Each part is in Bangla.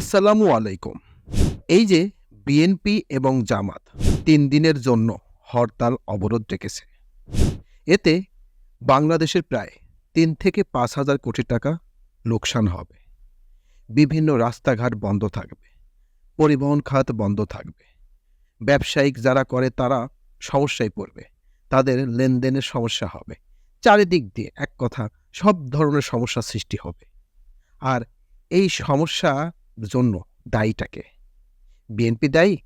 আসসালামু আলাইকুম। এই যে বিএনপি এবং জামাত তিন দিনের জন্য হরতাল অবরোধ ডেকেছে। এতে বাংলাদেশের প্রায় তিন থেকে পাঁচ হাজার কোটি টাকা লোকসান হবে। বিভিন্ন রাস্তাঘাট বন্ধ থাকবে। পরিবহন খাত বন্ধ থাকবে। ব্যবসায়িক যারা করে তারা সমস্যায় পড়বে। তাদের লেনদেনের সমস্যা হবে। চারিদিক দিয়ে এক কথা, সব ধরনের সমস্যা সৃষ্টি হবে। আর এই সমস্যার জন্য দায়ীটাকে। বিএনপি দায়ী,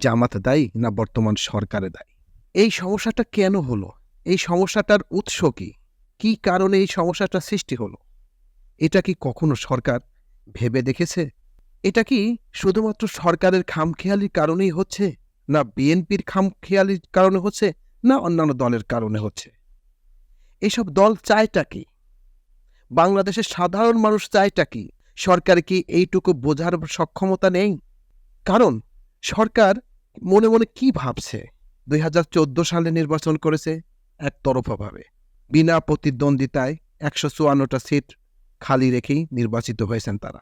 জামাত দায়ী না বর্তমান সরকারে দায়ী? এই সমস্যাটা কেন হলো? এই সমস্যাটার উৎস কি? কি কারণে এই সমস্যাটা সৃষ্টি হলো? এটা কি কখনো সরকার ভেবে দেখেছে? এটা কি শুধুমাত্র সরকারের খামখেয়ালির কারণেই হচ্ছে? না বিএনপির খামখেয়ালির কারণে হচ্ছে? না অন্যান্য দলের কারণে হচ্ছে? এসব দল চায়টা কি? বাংলাদেশের সাধারণ মানুষ চায়টা কি? সরকার কি এইটুকু বোঝার সক্ষমতা নেই? কারণ সরকার মনে মনে কি ভাবছে? দুই হাজার চোদ্দ সালে নির্বাচন করেছে একতরফাভাবে বিনা প্রতিদ্বন্দ্বিতায় একশো চুয়ান্নটা সিট খালি রেখেই নির্বাচিত হয়েছেন তারা।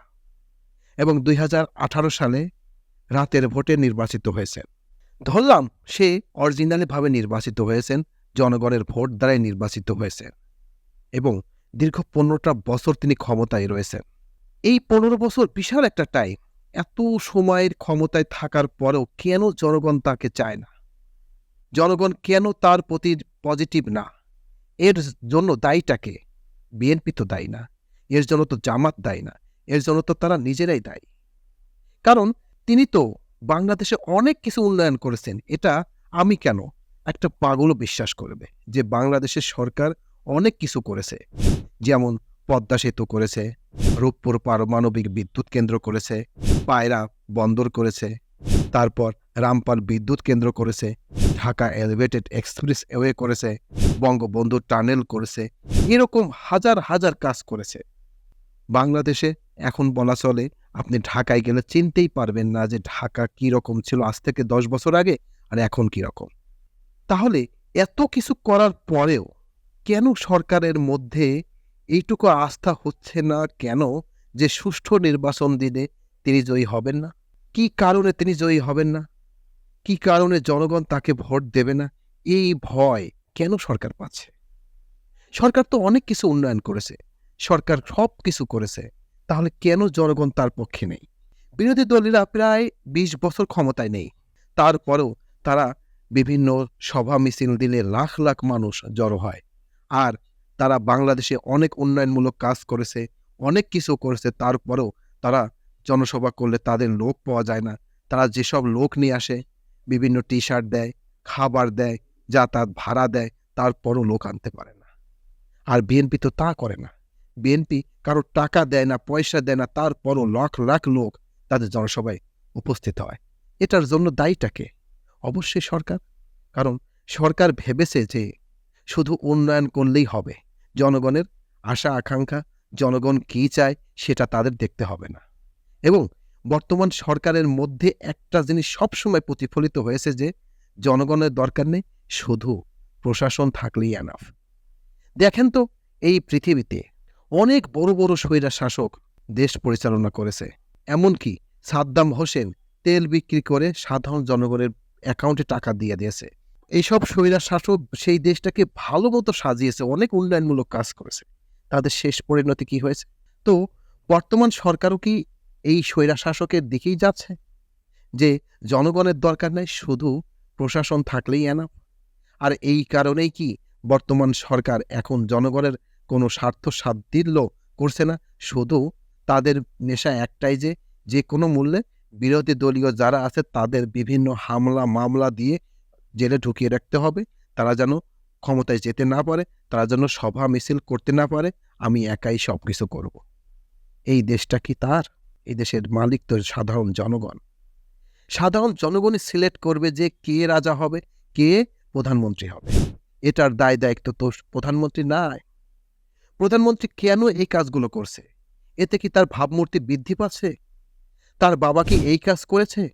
এবং দুই হাজার আঠারো সালে রাতের ভোটে নির্বাচিত হয়েছেন। ধরলাম সে অরিজিনালিভাবে নির্বাচিত হয়েছেন, জনগণের ভোট দ্বারাই নির্বাচিত হয়েছেন। এবং দীর্ঘ পনেরোটা বছর তিনি ক্ষমতায় রয়েছেন। এই পনেরো বছর বিশাল একটা টাইম এত সময়ের ক্ষমতায় থাকার পরেও কেন জনগণ তাকে চায় না? জনগণ কেন তার প্রতি পজিটিভ না? এর জন্য দায়ীটাকে বিএনপি তো দায়ী না। এর জন্য তো জামাত দায়ী না। এর জন্য তো তারা নিজেরাই দায়ী। কারণ তিনি তো বাংলাদেশে অনেক কিছু উন্নয়ন করেছেন, এটা আমি কেন? একটা পাগলও বিশ্বাস করবে যে বাংলাদেশের সরকার অনেক কিছু করেছে। যেমন পদ্মা সেতু করেছে, রূপপুর পারমাণবিক বিদ্যুৎ কেন্দ্র করেছে, পায়রা বন্দর করেছে, তারপর রামপাল বিদ্যুৎ কেন্দ্র করেছে, ঢাকা এলিভেটেড এক্সপ্রেস ওয়ে করেছে, বঙ্গবন্ধু টানেল করেছে, এরকম হাজার হাজার কাজ করেছে। বাংলাদেশে এখন বলা চলে, আপনি ঢাকায় গেলে চিনতেই পারবেন না যে ঢাকা কী রকম ছিল আজ থেকে দশ বছর আগে আর এখন কী রকম। তাহলে এত কিছু করার পরেও কেন সরকারের মধ্যে এইটুকু আস্থা হচ্ছে না কেন যে সুষ্ঠু নির্বাচন দিনে তিনি জয়ী হবেন না? কি কারণে তিনি জয়ী হবেন না? কি কারণে জনগণ তাকে ভোট দেবে না? এই ভয় কেন সরকার পাচ্ছে? সরকার তো অনেক কিছু উন্নয়ন করেছে। সরকার সব কিছু করেছে। তাহলে কেন জনগণ তার পক্ষে নেই? বিরোধী দলীরা প্রায় বিশ বছর ক্ষমতায় নেই। তারপরেও তারা বিভিন্ন সভা মিছিল দিলে লাখ লাখ মানুষ জড়ো হয়। আর তারা বাংলাদেশে অনেক উন্নয়নমূলক কাজ করেছে, অনেক কিছু করেছে, তারপরেও তারা জনসভা করলে তাদের লোক পাওয়া যায় না। তারা যেসব লোক নিয়ে আসে, বিভিন্ন টি শার্ট দেয়, খাবার দেয়, যাতায়াত ভাড়া দেয়, তারপরও লোক আনতে পারে না। আর বিএনপি তো তা করে না। বিএনপি কারও টাকা দেয় না, পয়সা দেয় না, তারপরও লাখ লাখ লোক তাদের জনসভায় উপস্থিত হয়। এটার জন্য দায়ীটাকে অবশ্যই সরকার। কারণ সরকার ভেবেছে যে শুধু উন্নয়ন করলেই হবে। জনগণের আশা, আকাঙ্ক্ষা, জনগণ কী চায় সেটা তাদের দেখতে হবে না। এবং বর্তমান সরকারের মধ্যে একটা জিনিস সবসময় প্রতিফলিত হয়েছে যে, জনগণের দরকার নেই, শুধু প্রশাসন থাকলেই এনাফ দেখেন তো, এই পৃথিবীতে অনেক বড় বড় স্বৈরা শাসক দেশ পরিচালনা করেছে। এমনকি সাদ্দাম হোসেন তেল বিক্রি করে সাধারণ জনগণের অ্যাকাউন্টে টাকা দিয়ে দিয়েছে। এইসব স্বৈরা শাসক সেই দেশটাকে ভালো মতো সাজিয়েছে, অনেক উন্নয়নমূলক কাজ করেছে। তাদের শেষ পরিণতি কি হয়েছে? তো বর্তমান সরকারও কি এই স্বৈরা শাসকের দিকেই যাচ্ছে? যে জনগণের দরকার নেই, শুধু প্রশাসন থাকলেই এনাফ আর এই কারণেই কি বর্তমান সরকার এখন জনগণের কোনো স্বার্থ সাধ্য করছে না? শুধু তাদের নেশা একটাই যে যে কোনো মূল্যে বিরোধী দলীয় যারা আছে, তাদের বিভিন্ন হামলা মামলা দিয়ে জেলে ঢুকিয়ে রাখতে হবে। তারা যেন ক্ষমতায় যেতে না পারে, তারা যেন সভা মিছিল করতে না পারে, আমি একাই সব কিছু করব। এই দেশটা কি তার? এই দেশের মালিক তো সাধারণ জনগণ। সাধারণ জনগণই সিলেক্ট করবে যে কে রাজা হবে, কে প্রধানমন্ত্রী হবে। এটার দায় দায়িত্ব তো প্রধানমন্ত্রী নাই। প্রধানমন্ত্রী কেন এই কাজগুলো করছে? এতে কি তার ভাবমূর্তি বৃদ্ধি পাচ্ছে? তার বাবা কি এই কাজ করেছে?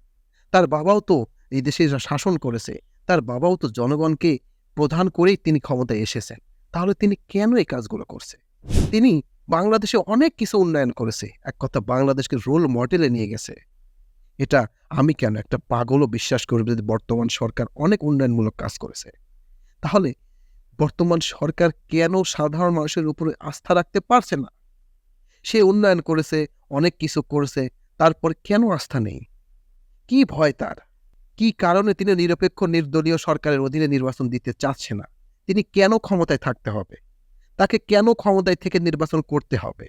তার বাবাও তো এই দেশে শাসন করেছে। তার বাবাও তো জনগণকে প্রধান করেই তিনি ক্ষমতায় এসেছেন। তাহলে তিনি কেন এই কাজগুলো করছে? তিনি বাংলাদেশে অনেক কিছু উন্নয়ন করেছে। এক কথা, বাংলাদেশকে রোল মডেলে নিয়ে গেছে। এটা আমি কেন একটা পাগলও বিশ্বাস করবে যে বর্তমান সরকার অনেক উন্নয়নমূলক কাজ করেছে। তাহলে বর্তমান সরকার কেন সাধারণ মানুষের উপরে আস্থা রাখতে পারছে না? সে উন্নয়ন করেছে, অনেক কিছু করেছে, তারপর কেন আস্থা নেই? কি ভয় তার? কি কারণে তিনি নিরপেক্ষ, নির্দলীয় সরকারের অধীনে নির্বাচন দিতে চাচ্ছে না? তিনি কেন ক্ষমতায় থাকতে হবে? তাকে কেন ক্ষমতায় থেকে নির্বাচন করতে হবে?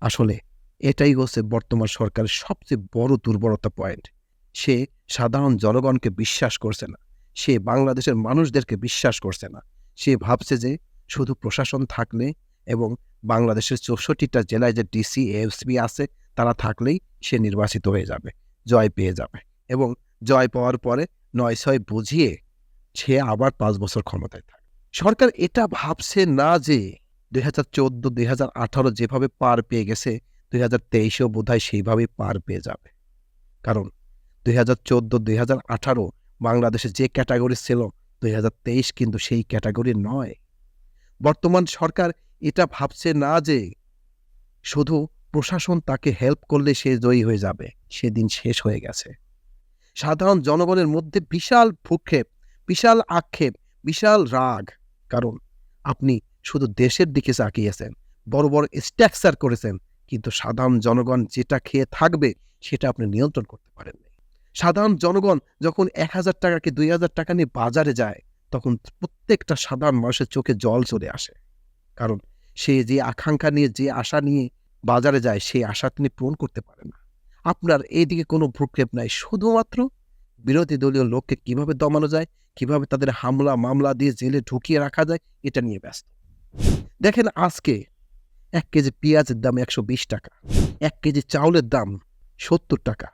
আসলে এটাই হচ্ছে বর্তমান সরকারের সবচেয়ে বড় দুর্বলতা পয়েন্ট সে সাধারণ জনগণকে বিশ্বাস করছে না। সে বাংলাদেশের মানুষদেরকে বিশ্বাস করছে না। সে ভাবছে যে শুধু প্রশাসন থাকলে এবং বাংলাদেশের চৌষট্টিটা জেলায় যে ডিসি এসপি আছে, তারা থাকলেই সে নির্বাচিত হয়ে যাবে, জয় পেয়ে যাবে এবং জয় পাওয়ার পরে নয় ছয় বুঝিয়ে সে আবার পাঁচ বছর ক্ষমতায় থাকে। সরকার এটা ভাবছে না যে দুই হাজার চোদ্দ, দুই হাজার আঠারো যেভাবে পার পেয়ে গেছে, দুই হাজার তেইশেও বোধ হয় সেইভাবেই পার পেয়ে যাবে। কারণ দুই হাজার চোদ্দ, দুই হাজার আঠারো বাংলাদেশে যে ক্যাটাগরি ছিল, দুই হাজার তেইশ কিন্তু সেই ক্যাটাগরি নয়। বর্তমান সরকার এটা ভাবছে না যে শুধু প্রশাসন তাকে হেল্প করলে সে জয়ী হয়ে যাবে, সেদিন শেষ হয়ে গেছে। সাধারণ জনগণের মধ্যে বিশাল ভূক্ষেপ, বিশাল আক্ষেপ, বিশাল রাগ। কারণ আপনি শুধু দেশের দিকে তাকিয়েছেন, বড় বড় স্ট্রাকচার করেছেন, কিন্তু সাধারণ জনগণ যেটা খেয়ে থাকবে সেটা আপনি নিয়ন্ত্রণ করতে পারেননি সাধারণ জনগণ যখন এক হাজার টাকাকে দুই হাজার টাকা নিয়ে বাজারে যায়, তখন প্রত্যেকটা সাধারণ মানুষের চোখে জল চলে আসে। কারণ সে যে আকাঙ্ক্ষা নিয়ে, যে আশা নিয়ে বাজারে যায়, সেই আশা তিনি পূরণ করতে পারেন না। আপনার এইদিকে কোনো ভ্রুক্ষেপ নাই। শুধুমাত্র বিরোধী দলীয় লোককে কীভাবে দমানো যায়, কীভাবে তাদের হামলা, মামলা দিয়ে জেলে ঢুকিয়ে রাখা যায়, এটা নিয়ে ব্যস্ত। দেখেন আজকে এক কেজি পেঁয়াজের দাম একশো বিশ টাকা, এক কেজি চাউলের দাম সত্তর টাকা।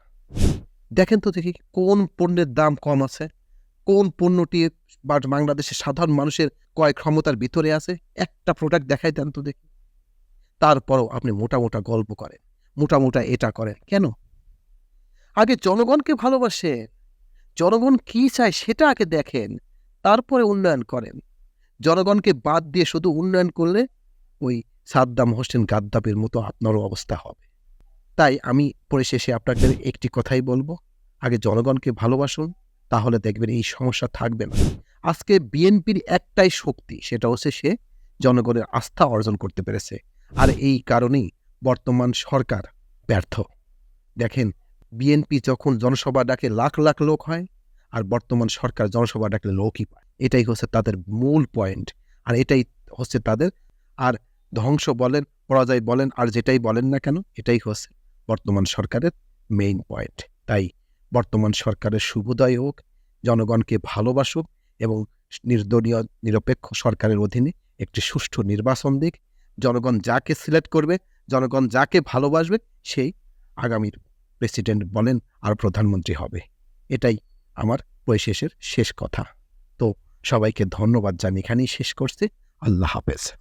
দেখেন তো দেখি কোন পণ্যের দাম কম আছে, কোন পণ্যটি বাংলাদেশের সাধারণ মানুষের ক্রয় ক্ষমতার ভিতরে আছে, একটা প্রোডাক্ট দেখাই দেন তো দেখি। তারপরও আপনি মোটা মোটা গল্প করেন। মোটা মোটা এটা করেন। কেন? আগে জনগণকে ভালোবাসেন। জনগণ কি চায় সেটা আগে দেখেন, তারপরে উন্নয়ন করেন। জনগণকে বাদ দিয়ে শুধু উন্নয়ন করলে ওই সাদ্দাম হোসেন গাদ্দাফের মতো আপনারও অবস্থা হবে। তাই আমি পরিশেষে আপনাদের একটি কথাই বলব, আগে জনগণকে ভালোবাসুন, তাহলে দেখবেন এই সমস্যা থাকবে না। আজকে বিএনপির একটাই শক্তি, সেটা হচ্ছে সে জনগণের আস্থা অর্জন করতে পেরেছে। আর এই কারণেই বর্তমান সরকার ব্যর্থ। দেখেন, বিএনপি যখন জনসভা ডাকে লাখ লাখ লোক হয়, আর বর্তমান সরকার জনসভা ডাকলে লোকই পায়। এটাই হচ্ছে তাদের মূল পয়েন্ট আর এটাই হচ্ছে তাদের, আর ধ্বংস বলেন, পরাজয় বলেন, আর যেটাই বলেন না কেন, এটাই হচ্ছে বর্তমান সরকারের মেইন পয়েন্ট তাই বর্তমান সরকারের শুভোদয় হোক, জনগণকে ভালোবাসুক এবং নির্দলীয় নিরপেক্ষ সরকারের অধীনে একটি সুষ্ঠু নির্বাচন দিক। জনগণ যাকে সিলেক্ট করবে জনগণ যাকে ভালোবাসবে, সেই আগামীর প্রেসিডেন্ট বলেন আর প্রধানমন্ত্রী হবে। এটাই আমার পরিশেষের শেষ কথা। তো সবাইকে ধন্যবাদ জানি এখানেই শেষ করছে। আল্লাহ হাফেজ।